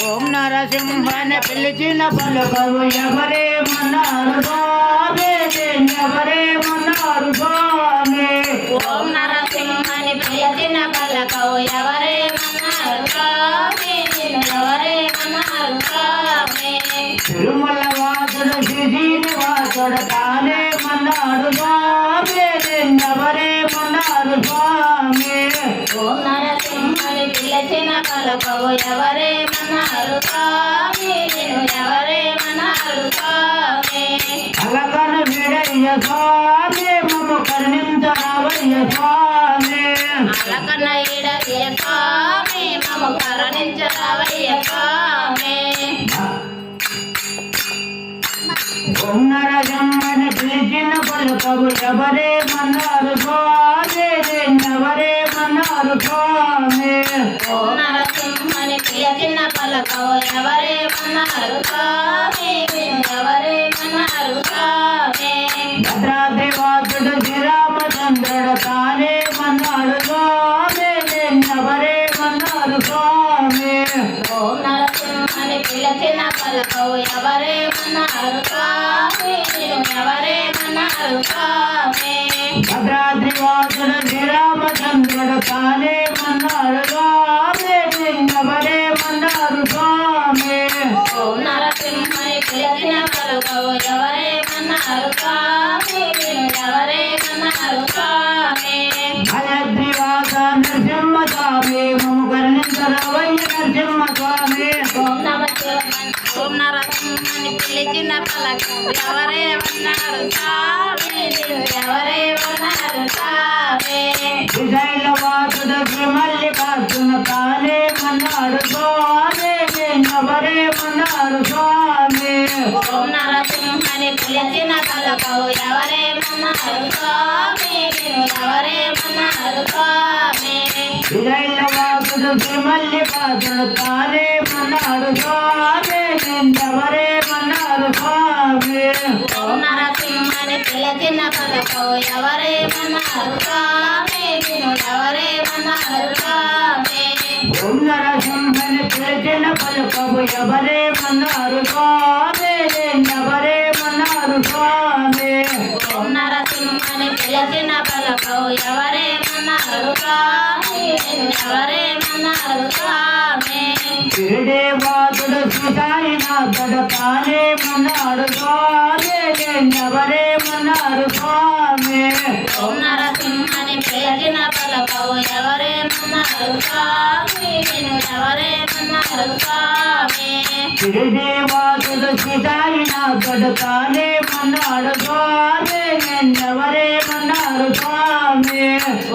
ఓం నరసింహని పిలిచిన పలుకవు ఎవరేమన్నారు స్వామి ఎవరేమన్నారు స్వామి ఓం నరసింహని పిలిచిన పలకవు ఎవరేమన్నారు స్వామి ఎవరేమన్నారు స్వామి తిరుమల పిలిచిన పలకవు ఎవరేమన్నారు స్వామి నిన్ను ఎవరేమన్నారు స్వామి అలకన విడయ్య స్వామి మమ్మ కరుణించరావయ్య స్వామి అలకన్న ఈడయ్య స్వామి మమ్మ కరుణించరావయ్య స్వామి ఉన్నరజమ్మని పిలిచిన పలుకవు ఎవరేమన్నారు స్వామి స్వామి భద్రాద్రి వాసుడు శ్రీరామచంద్రుడు తానే మన్నాడు స్వామి. ఎవరేమన్నారు స్వామి. ఓం ఎవరేమన్నారు స్వామి? పలకవు ఎవరేమన్నారు నిన్ను ఎవరేమన్నారు స్వామి విజయవాసుడు శ్రీమల్లికార్జున తానే మన్నాడు స్వామి ఎవరేమన్నారు స్వామి నరసింహని పిలిచిన పలకవు ఎవరేమన్నారు స్వామి ఎవరేమన్నారు స్వామి విజయవాసుడు శ్రీమల్లికార్జున తానే మన్నాడు స్వామి పిలిచిన పలుకవు ఎవరేమన్నారు స్వామి? ఎవరేమన్నారు స్వామి? నరసింహని పిలిచిన పలకవు ఎవరేమన్నారు స్వామి? ఎవరేమన్నారు స్వామి? శిరదేవాదుడు శ్రీసాయినాథుడు తానే మన్నాడు స్వామి? ఎవరేమన్నారు స్వామి? ఓం నరసింహని పిలిచిన పలకవు ఎవరేమన్నారు స్వామి నిన్ను ఎవరేమన్నారు స్వామి శిరదేవాదుడు శ్రీసాయినాథుడు తానే మన్నాడు స్వామి? ఎవరేమన్నారు స్వామి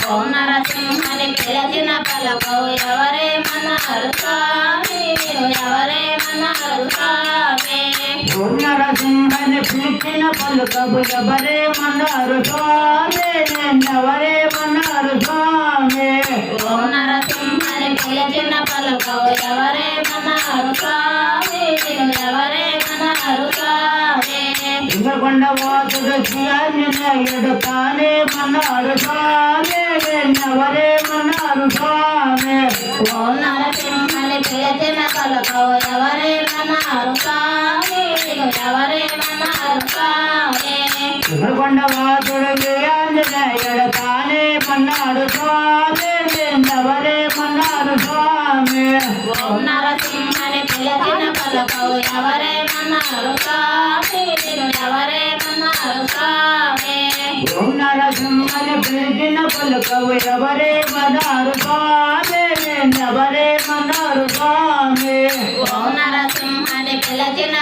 ఓం నరసింహని పిలిచిన పలకవు నరసింహని పిలిచిన పలుకవు ఎవరేమన్నారు స్వామి ఎవరేమన్నారు స్వామి ఓం నరసింహని పిలిచిన పలకవు ఎవరేమన్నారు స్వామి నిన్ను ఎవరేమన్నారు స్వామి ఇంద్రకొండ వాసుడు శ్రీఆంజనేయుడు తానే మన్నాడు స్వామి ఎవరేమన్నారు స్వామి ఓం నరసింహని పిలిచిన పలకవు ఎవరేమన్నారు స్వామి சுடகொண்டவா துடங்கையாஞ்சனையடத்தானே மன்னாடு சுவாமி நின்றவரே மன்னாடு சுவாமி. ஓம் நரசிம்மனே பிள்ளைதின பலகவு எவரே மன்னாடு சுவாமி நின்றவரே மன்னாடு சுவாமி. ஓம் நரசிம்மனே பிள்ளைதின பலகவு எவரே மன்னாடு சுவாமி நின்றவரே மன்னாடு சுவாமி.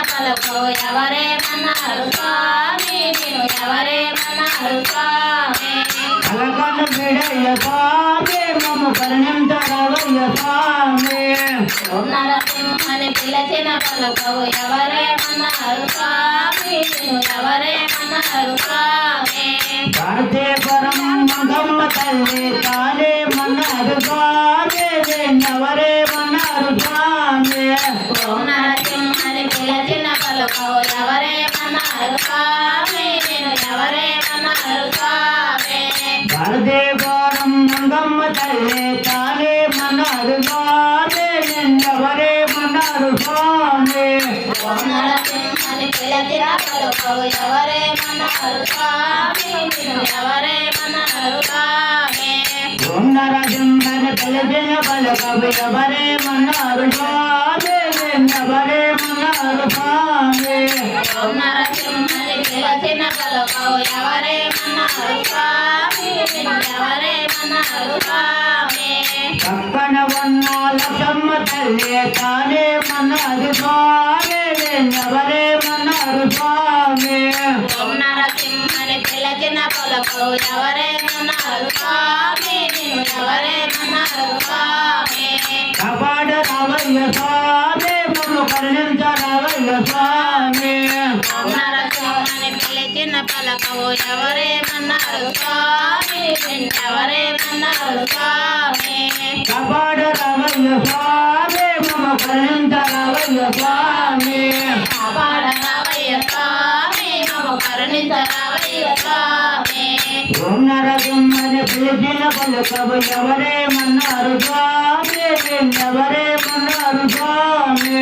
పలకవు ఎవరేమన్నారు స్వామి నిన్ను ఎవరేమన్నారు స్వామి. కలకను విడయ్య స్వామి మమ్మ కరుణించరవయ్య స్వామి. నరసింహని పిలిచిన పలకవు ఎవరేమన్నారు స్వామి నిన్ను ఎవరేమన్నారు స్వామి. భారతీపురం మంగమ్మ తల్లి తానే మన్నారు స్వామి ఎవరేమన్నారు స్వామి? పిలిచిన పలకవు ఎవరేమన్నారు స్వామి నిన్ను ఎవరేమన్నారు స్వామి భారతీపురం మంగమ్మ తల్లి తానే మన్నారు స్వామి ఎవరేమన్నారు స్వామి ఓం ఓం నరసింహని పిలిచిన పలకవి ఎవరేమన్నారు స్వామి ఎవరేమన్నారు స్వామి. ఓం నరసింహని పిలచిన పలుకవు ఎవరేమన్నారు స్వామి నిన్ను ఎవరేమన్నారు స్వామి. పక్కన ఉన్న లక్ష్మ తల్లి తానేమన్నారు స్వామి ఎవరేమన్నారు స్వామి. ఓం నరసింహని పిలచిన పలుకవు ఎవరేమన్నారు స్వామి. నిన్ను ఎవరేమన్నారు స్వామి కాపాడ రావయ్య స్వామి మమ్ము కరుణించ రావయ్య స్వామి ఓం నరసింహని పిలిచిన పలకవు ఎవరేమన్నారు స్వామి ఎవరేమన్నారు స్వామి కాపాడ రావయ్య స్వామి మమ్ము కరుణించ రావయ్య స్వామి కాపాడ రావయ్య స్వామి మమ్మ కరుణించ రావయ్య స్వామి ఓం నరసింహని పిలిచిన పలుకవు ఎవరేమన్నారు స్వామి ఎవరేమన్నారు స్వామి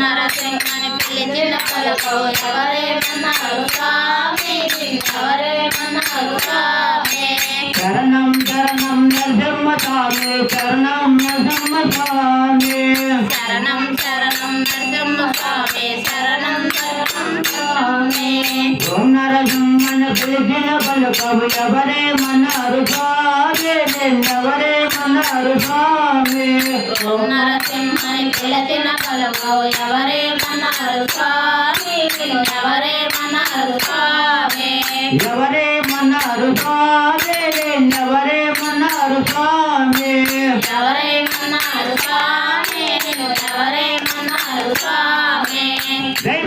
నరసింహని పిలిచిన పలకవు ఎవరేమన్నారు స్వామి ఎవరేమన్నారు స్వామి శరణం స్వామి ఓం నరసింహని పిలిచిన పలుకవు ఎవరేమన్నారు స్వామి ఎవరేమన్నారు స్వామి ఓం నరసింహని పిలచిన పలుకవు ఎవరేమన్నారు స్వామి ఎవరేమన్నారు స్వామి ఎవరేమన్నారు స్వామి ఎవరేమన్నారు స్వామి ఎవరేమన్నారు స్వామి ఎవరేమన్నారు స్వామి జై